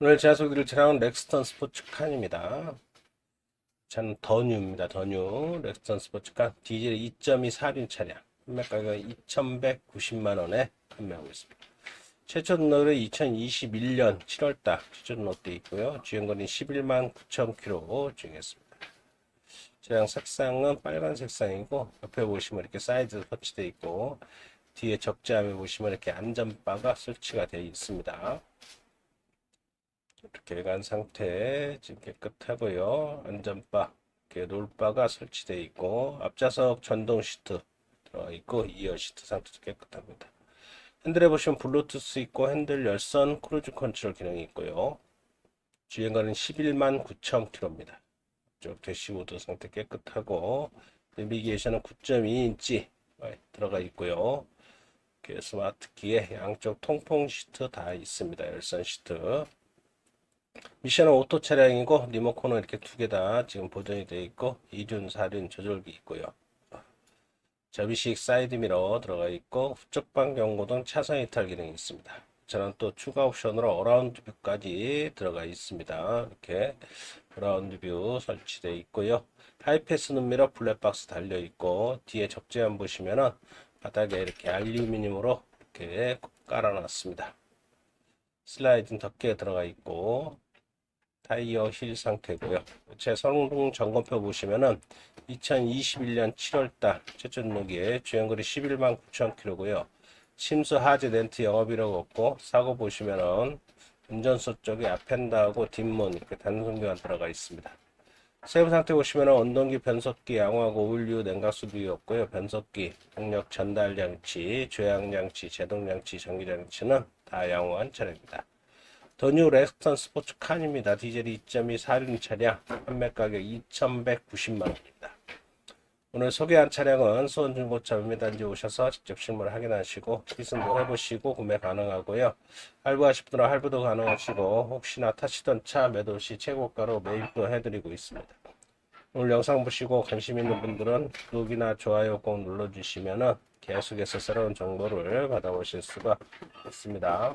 오늘 제가 소개드릴 차량은 렉스턴 스포츠칸입니다. 차는 더뉴입니다. 더뉴 렉스턴 스포츠칸 디젤 2.2 4륜 차량 판매 가격은 2,190만 원에 판매하고 있습니다. 최초 등록은 2021년 7월달 최초 등록돼 있고요. 주행거리는 11만 9천 킬로 주행했습니다. 차량 색상은 빨간 색상이고 옆에 보시면 이렇게 사이드 설치되어 있고 뒤에 적재함에 보시면 이렇게 안전바가 설치가 되어 있습니다. 이렇게 간 상태 지금 깨끗하고요. 안전바, 이렇게 롤바가 설치되어 있고 앞좌석 전동 시트 들어가 있고 2열 시트 상태도 깨끗합니다. 핸들에 보시면 블루투스 있고 핸들 열선 크루즈 컨트롤 기능이 있고요. 주행거리는 11만 9천 킬로입니다. 쪽 대시보드 상태 깨끗하고 내비게이션은 9.2인치 들어가 있고요. 이렇게 스마트 키에 양쪽 통풍 시트 다 있습니다. 열선 시트. 미션은 오토 차량이고 리모컨은 이렇게 두 개 다 지금 보존이 되어 있고 이륜, 사륜 조절기 있고요. 접이식 사이드 미러 들어가 있고 후쪽 방경고등 차선 이탈 기능이 있습니다. 저는 또 추가 옵션으로 어라운드 뷰까지 들어가 있습니다. 이렇게 어라운드 뷰 설치되어 있고요. 하이패스 눈미러 블랙박스 달려 있고 뒤에 적재함 보시면은 바닥에 이렇게 알루미늄으로 이렇게 깔아놨습니다. 슬라이딩 덮개 들어가 있고 타이어 힐 상태고요. 제 성능 점검표 보시면은 2021년 7월달 최초 등록에 주행거리 11만 9천 킬로고요. 침수 하지 렌트 영업이라고 없고 사고 보시면은 운전석 쪽에 앞엔다하고 뒷문 이렇게 단순 교환 들어가 있습니다. 세부 상태 보시면은 원동기 변속기 양호하고 오일류 냉각수도 없고요. 변속기, 동력 전달 장치, 조향 장치, 제동 장치, 전기 장치는 다 양호한 차량입니다. 더뉴 렉스턴 스포츠 칸입니다. 디젤 2.2 4륜 차량 판매 가격 2,190만 원입니다. 오늘 소개한 차량은 수원중고차 매매단지 오셔서 직접 실물 확인하시고 시승도 해보시고 구매 가능하고요. 할부하실 분은 할부도 가능하시고 혹시나 타시던 차 매도 시 최고가로 매입도 해드리고 있습니다. 오늘 영상 보시고 관심 있는 분들은 구독이나 좋아요 꼭 눌러주시면 계속해서 새로운 정보를 받아보실 수가 있습니다.